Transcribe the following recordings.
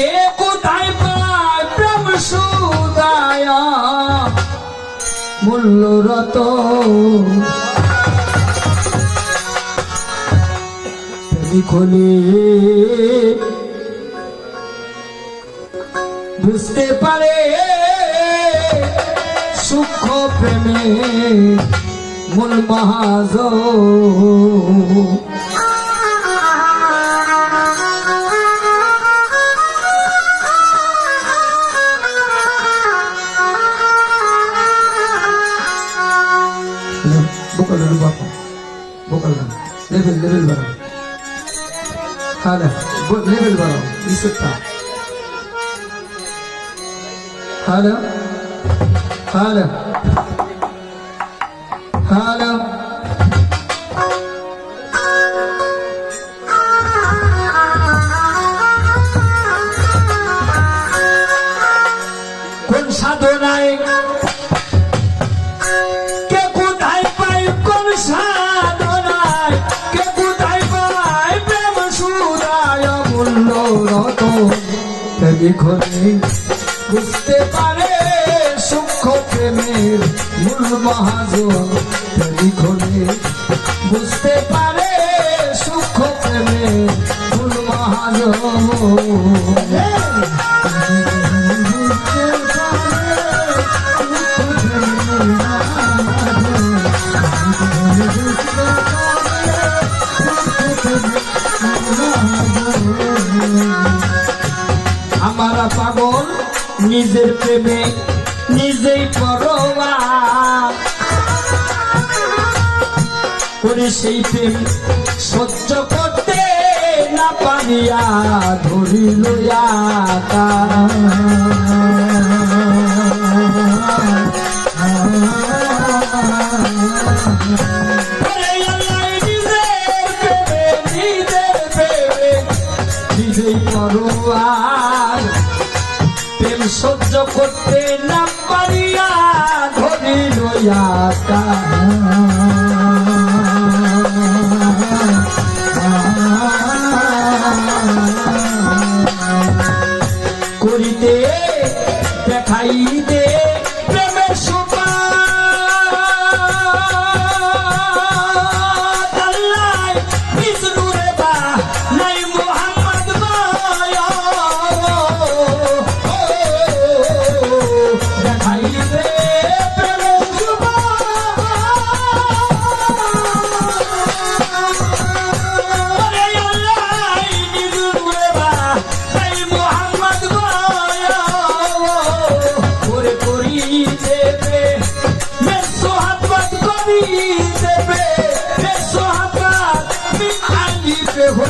কে কোথায় পায় প্রেম বুঝতে পারে সুখ প্রেমে মূল মহাজ वो करना लेवल लेवल बढ़ाओ हाँ लेवल बढ़ाओ इसका हाँ ना हाँ ना हाँ ना कौन सा दोना है লিখনে বুঝতে পারে সূক্ষ্ম প্রেমের মূল মহাজন। লিখনে বুঝতে পারে সূক্ষ্ম প্রেমের মূল মহাজন। নিজের প্রেমে নিজেই করে সেই প্রেম সহ্য করতে না পারিয়া ধরিল নিজেই প্রেম সহ্য করতে না পারিয়া ধরিল রইয়াটা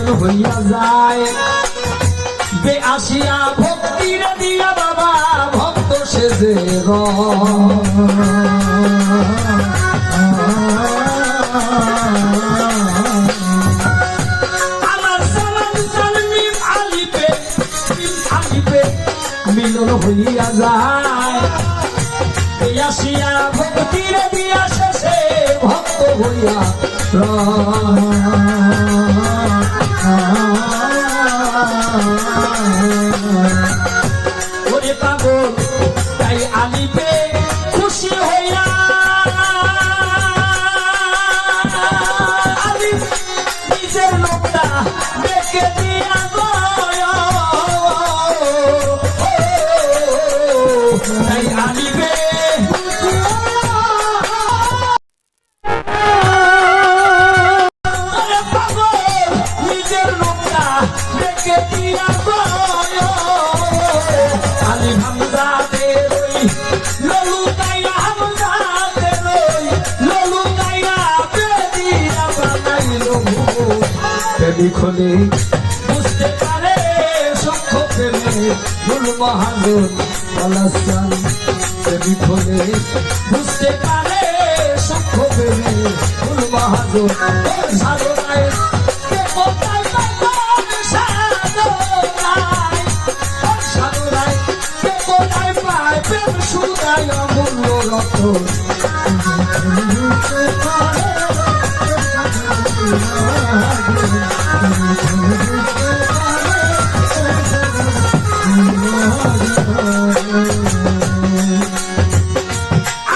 মিলন হইয়া যায়। বে আসিয়া ভক্তির দিয়া বাবা, ভক্ত সেজে মিলন হইয়া যায়। আসিয়া ভক্তির দিয়া শেষে ভক্ত হইয়া हाँ খোলে বুঝতে পারে সক্ষ প্রেমে ফুল মহানুর পলাশান প্রেমী খোলে বুঝতে পারে সক্ষ প্রেমে ফুল মহানুর সাধনায় রতন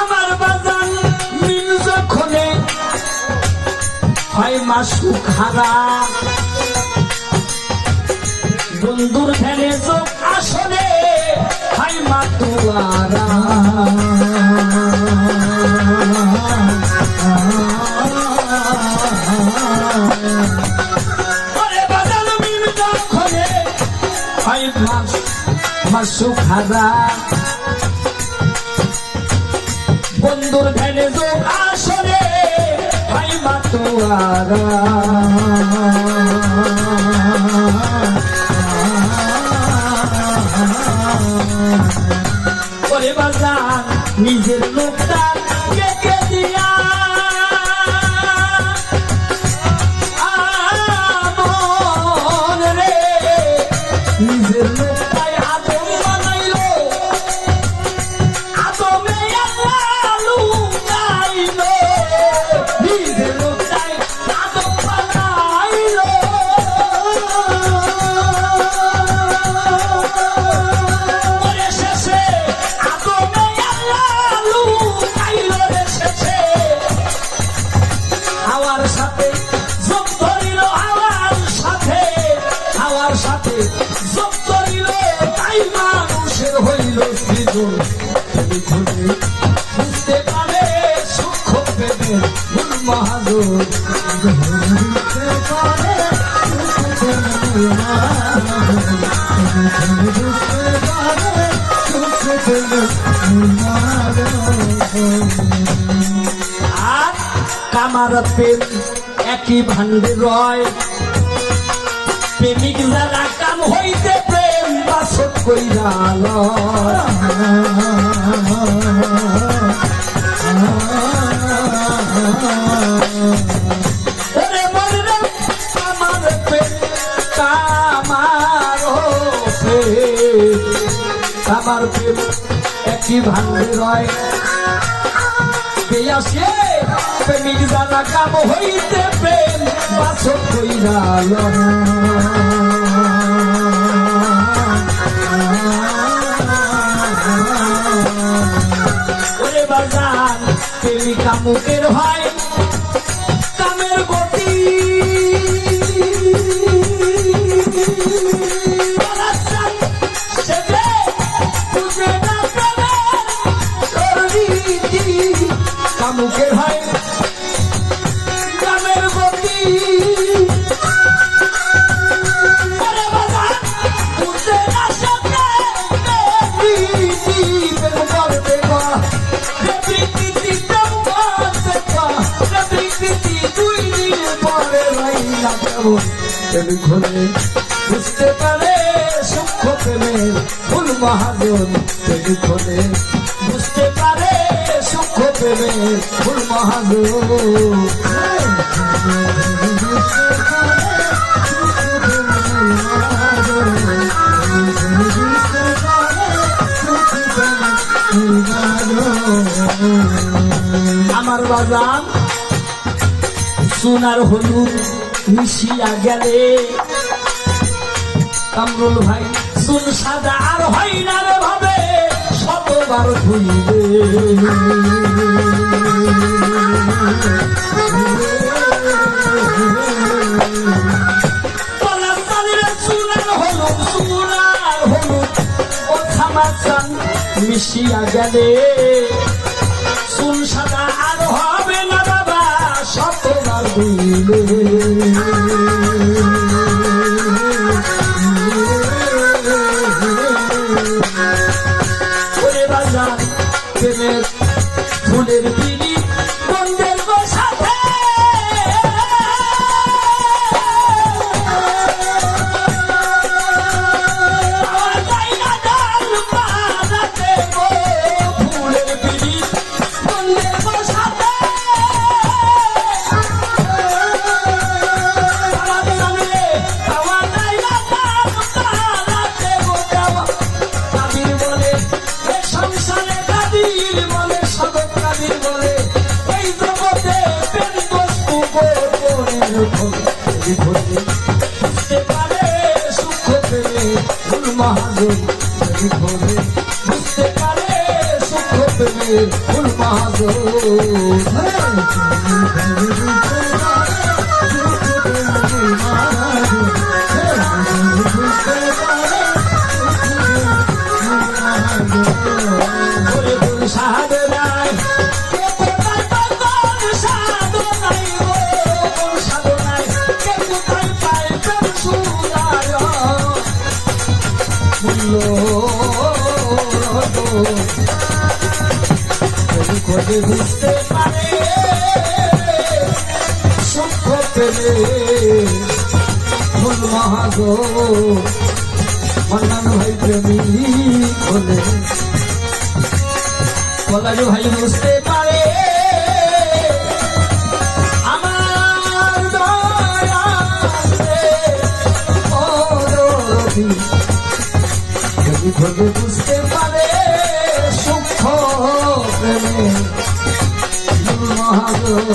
আমার বাজান মিল যখনে হয় মাসু খারা বন্ধুর ধ্যানে চোখ আসলে হয় মাতুয়ারা মাসু খারা বন্ধুর ধ্যানে যোগ আসলে ভাই মাতুয়ারা নিজের লোকটা কেটে দিয়া বুঝতে আর কামার প্রেম একই ভান্ডে রয়। প্রেমিক যারা কাম হইতে প্রেম বাসক কইরা একই ভান্ডে রয় পেয়াসে প্রেমিক জানা কাম হইতে প্রেম বাসক কইরা প্রেমিকা মুখের হয় রইলা কেমন? প্রেম ঘরে বুঝতে পারে সূক্ষ্ম প্রেমের ফুল মহাজন প্রেম ঘরে বুঝতে পারে সূক্ষ্ম প্রেমের ফুল মহাজন আমার বাজান, সোনার হলুদ মিশিয়া গেলে। কামরুল ভাই সুন সাদা আর হয় না রে ভাবে, শতবার ধুইবে মিশিয়া গেলে। সুন সাদা আর শতবার যদি বুঝতে পারে সুখ পেলে ফুল ওরে যদি বুঝতে পারে। সুখ পেলে ফুল মহাগো মন্নান ভাই প্রেমী হলে পলাজু ভাই বুঝতে পারে। আমার যদি ভোগে বুঝতে পারে মহাদেব।